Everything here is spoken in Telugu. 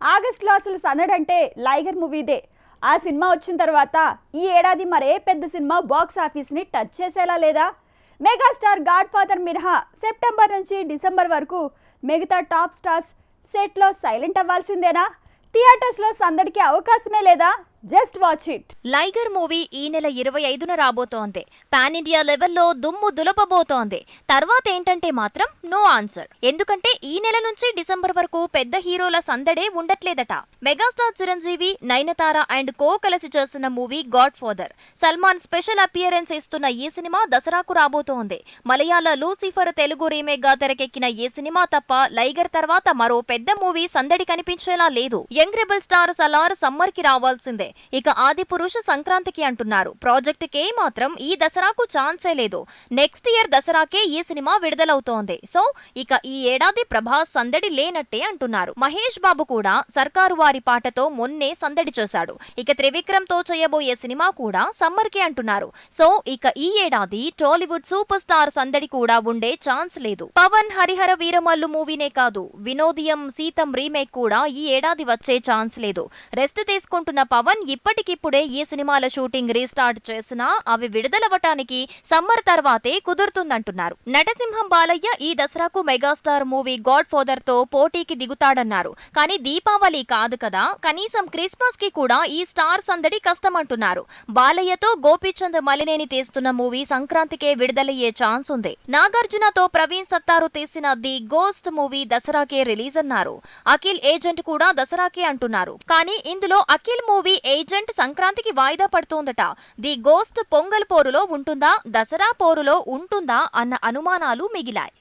ఆగస్టులో అసలు సన్నడంటే లైగర్ మూవీదే ఆ సినిమా వచ్చిన తర్వాత ఈ ఏడాది మరే పెద్ద సినిమా బాక్స్ ఆఫీస్ని టచ్ చేసేలా లేదా? మెగాస్టార్ గాడ్ ఫాదర్ మినహా సెప్టెంబర్ నుంచి డిసెంబర్ వరకు మిగతా టాప్ స్టార్స్ సెట్లో సైలెంట్ అవ్వాల్సిందేనా? థియేటర్స్లో సందడికి అవకాశమే లేదా? Just watch it. Liger movie ఈ నెల ఇరవై ఐదున రాబోతోంది. పాన్ ఇండియా లెవెల్లో దుమ్ము దులపబోతోంది. తర్వాత ఏంటంటే మాత్రం నో ఆన్సర్. ఎందుకంటే ఈ నెల నుంచి డిసెంబర్ వరకు పెద్ద హీరోల సందడే ఉండట్లేదట. Megastar Chiranjeevi Nayanthara and co కలిసి చేస్తున్న movie Godfather. Salman special appearance ఇస్తున్న ఈ సినిమా దసరాకు రాబోతోంది. మలయాళ లూసిఫర్ తెలుగు రీమేక్గా తెరకెక్కిన ఈ సినిమా తప్ప లైగర్ తర్వాత మరో పెద్ద మూవీ సందడి కనిపించేలా లేదు. యంగ్ రెబల్ స్టార్ సలార్ సమ్మర్కి రావాల్సిందే. ఇక ఆది పురుష సంక్రాంతికి అంటున్నారు. ప్రాజెక్టుకే మాత్రం ఈ దసరాకు ఛాన్సే లేదు. నెక్స్ట్ ఇయర్ దసరాకే ఈ సినిమా విడుదలవుతోంది. సో ఇక ఈ ఏడాది ప్రభాస్ సందడి లేనట్టే అంటున్నారు. మహేష్ బాబు కూడా సర్కారు వారి పాటతో మొన్నే సందడి చేశాడు. ఇక త్రివిక్రమ్తో చేయబోయే సినిమా కూడా సమ్మర్ కే అంటున్నారు. సో ఇక ఈ ఏడాది టాలీవుడ్ సూపర్ స్టార్ సందడి కూడా ఉండే ఛాన్స్ లేదు. పవన్ హరిహర వీరమల్లు మూవీనే కాదు. వినోదియం సీతం రీమేక్ కూడా ఈ ఏడాది వచ్చే ఛాన్స్ లేదు. రెస్ట్ తీసుకుంటున్న పవన్ ఇప్పటికిప్పుడే ఈ సినిమాల షూటింగ్ రీస్టార్ట్ చేసినా అవి విడుదలవ్వటానికి సమ్మర్ తర్వాతే కుదురుతుందంటున్నారు. నటసింహం బాలయ్య ఈ దసరాకు మెగాస్టార్ మూవీ గాడ్ ఫాదర్తో పోటీకి దిగుతాడన్నారు. కానీ దీపావళి కాదు కదా కనీసం క్రిస్మస్కి కూడా ఈ స్టార్ సందడి కష్టమంటున్నారు. బాలయ్యతో గోపీచంద్ మలినేని తీస్తున్న మూవీ సంక్రాంతికే విడుదలయ్యే ఛాన్స్ ఉంది. నాగార్జునతో ప్రవీణ్ సత్తారు తీసిన ది గోస్ట్ మూవీ దసరాకే రిలీజ్ అన్నారు అఖిల్ ఏజెంట్ కూడా దసరాకే అంటున్నారు. కానీ ఇందులో అఖిల్ మూవీ ఏజెంట్ సంక్రాంతికి వాయిదా పడుతోందట. ది గోస్ట్ పొంగల్ పోరులో ఉంటుందా? దసరా పోరులో ఉంటుందా? అన్న అనుమానాలు మిగిలాయి.